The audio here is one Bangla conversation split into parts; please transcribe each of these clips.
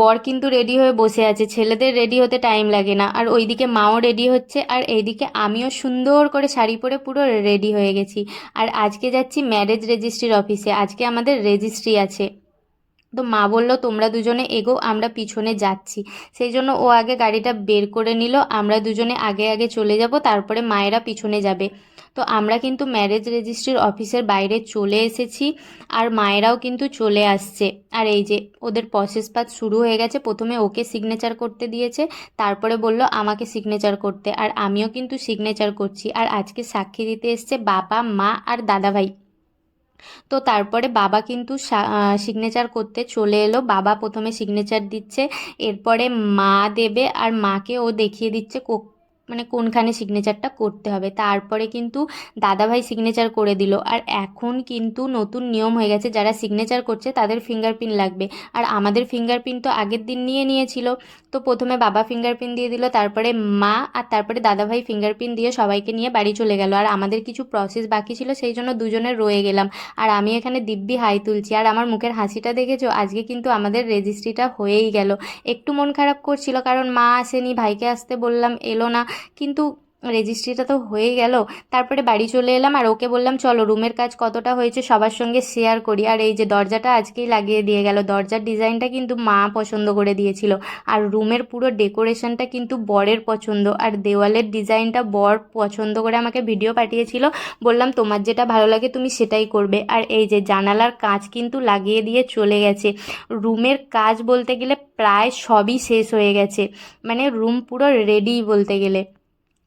বর কিন্তু রেডি হয়ে বসে আছে। ছেলেদের রেডি হতে টাইম লাগে না। আর ওইদিকে মাও রেডি হচ্ছে। আর এইদিকে আমিও সুন্দর করে শাড়ি পরে পুরো রেডি হয়ে গেছি। আর আজকে যাচ্ছি ম্যারেজ রেজিস্ট্রির অফিসে আজকে আমাদের রেজিস্ট্রি আছে। তো মা বলল, তোমরা দুজনে এগো, আমরা পিছনে যাচ্ছি। সেই জন্য ও আগে গাড়িটা বের করে নিল। আমরা দুজনে আগে আগে চলে যাব। তারপরে মায়েরা পিছনে যাবে। তো আমরা কিন্তু ম্যারেজ রেজিস্ট্রির অফিসের বাইরে চলে এসেছি আর মায়েরাও কিন্তু চলে আসছে। আর এই যে ওদের প্রসেস পাত শুরু হয়ে গেছে, প্রথমে ওকে সিগনেচার করতে দিয়েছে, তারপরে বলল আমাকে সিগনেচার করতে। আর আমিও কিন্তু সিগনেচার করছি। আর আজকে সাক্ষী দিতে এসছে বাবা, মা আর দাদাভাই। তো তারপরে বাবা কিন্তু সিগনেচার করতে চলে এলো। বাবা প্রথমে সিগনেচার দিচ্ছে, এরপরে মা দেবে আর মাকে ও দেখিয়ে দিচ্ছে মানে কোনখানে সিগনেচারটা করতে হবে। তারপরে কিন্তু দাদাভাই সিগনেচার করে দিল। আর এখন কিন্তু নতুন নিয়ম হয়ে গেছে, যারা সিগনেচার করছে তাদের ফিঙ্গারপ্রিন্ট লাগবে। আর আমাদের ফিঙ্গারপ্রিন্ট তো আগের দিন নিয়ে নিয়েছিল। তো প্রথমে বাবা ফিঙ্গারপ্রিন্ট দিয়ে দিল, তারপরে মা আর তারপরে দাদাভাই ফিঙ্গারপ্রিন্ট দিয়ে সবাইকে নিয়ে বাড়ি চলে গেল। আর আমাদের কিছু প্রসেস বাকি ছিল, সেই জন্য দুজনে রয়ে গেলাম। আর আমি এখানে দিব্যি হাই তুলছি। আর আমার মুখের হাসিটা দেখেছ? আজকে কিন্তু আমাদের রেজিস্ট্রিটা হয়েই গেল। একটু মন খারাপ করছিল, কারণ মা আসেনি, ভাইকে আসতে বললাম, এলো না। কিন্তু রেজিস্ট্রিটা তো হয়ে গেল। তারপরে বাড়ি চলে এলাম আর ওকে বললাম, চলো, রুমের কাজ কতটা হয়েছে সবার সঙ্গে শেয়ার করি। আর এই যে দরজাটা আজকেই লাগিয়ে দিয়ে গেল। দরজার ডিজাইনটা কিন্তু মা পছন্দ করে দিয়েছিল। আর রুমের পুরো ডেকোরেশনটা কিন্তু বরের পছন্দ। আর দেওয়ালের ডিজাইনটা বর পছন্দ করে আমাকে ভিডিও পাঠিয়েছিল। বললাম, তোমার যেটা ভালো লাগে তুমি সেটাই করবে। আর এই যে জানালার কাজ কিন্তু লাগিয়ে দিয়ে চলে গেছে। রুমের কাজ বলতে গেলে প্রায় সবই শেষ হয়ে গেছে। মানে রুম পুরো রেডি বলতে গেলে।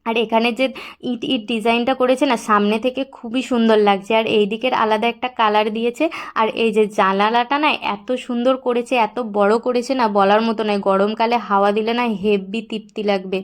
আর এখানে যে ইট ইট ডিজাইনটা করেছে না, সামনে থেকে খুবই সুন্দর লাগছে। আর এই দিকের আলাদা একটা কালার দিয়েছে। আর এই যে জানালাটা না, এত সুন্দর করেছে, এত বড় করেছে না, বলার মতো নয়। গরমকালে হাওয়া দিলে না হেভি তৃপ্তি লাগবে।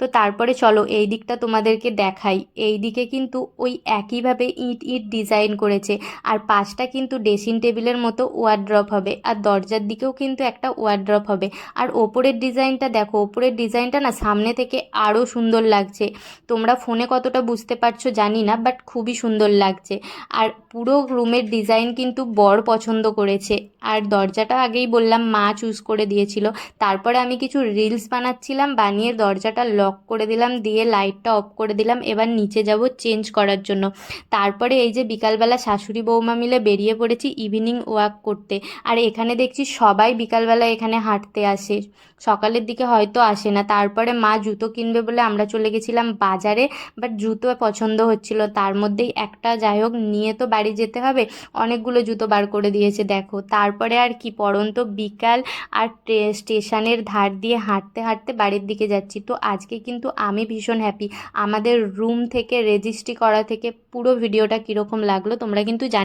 তো তারপরে চলো, এই দিকটা তোমাদেরকে দেখাই। এই দিকে কিন্তু ওই একইভাবে ইট ইট ডিজাইন করেছে। আর পাশটা কিন্তু ড্রেসিং টেবিলের মতো ওয়ার্ড্রপ হবে। আর দরজার দিকেও কিন্তু একটা ওয়ার্ড্রপ হবে। আর ওপরের ডিজাইনটা দেখো, ওপরের ডিজাইনটা না, সামনে থেকে আরও সুন্দর লাগছে। তোমরা ফোনে কতটা বুঝতে পারছ জানি না বাট খুবই সুন্দর লাগছে। আর পুরো রুমের ডিজাইন কিন্তু বর পছন্দ করেছে। আর দরজাটা আগেই বললাম, মা চুজ করে দিয়েছিল। তারপরে আমি কিছু রিলস বানাচ্ছিলাম, বানিয়ে দরজাটা লক করে দিলাম, দিয়ে লাইটটা অফ করে দিলাম। এবার নিচে যাব চেঞ্জ করার জন্য। তারপরে এই যে বিকালবেলা শাশুড়ি বৌমা মিলে বেরিয়ে পড়েছি ইভিনিং ওয়াক করতে। আর এখানে দেখছি সবাই বিকালবেলা এখানে হাঁটতে আসে। সকালের দিকে হয়তো আসে না। তারপরে মা জুতো কিনবে বলে আমরা চলে গেছিলাম বাজারে বাট জুতো পছন্দ হচ্ছিল। তার মধ্যেই একটা, যাই হোক, নিয়ে তো বাড়ি যেতে হবে। অনেকগুলো জুতো বার করে দিয়েছে, দেখো। তারপরে আর কি, পরন্ত বিকাল আর স্টেশনের ধার দিয়ে হাঁটতে হাঁটতে বাড়ির দিকে যাচ্ছি। তো আজকে কিন্তু আমি ভীষণ হ্যাপি আমাদের রুম থেকে রেজিস্ট্রি করা থেকে পুরো ভিডিওটা কীরকম লাগল, তোমরা কিন্তু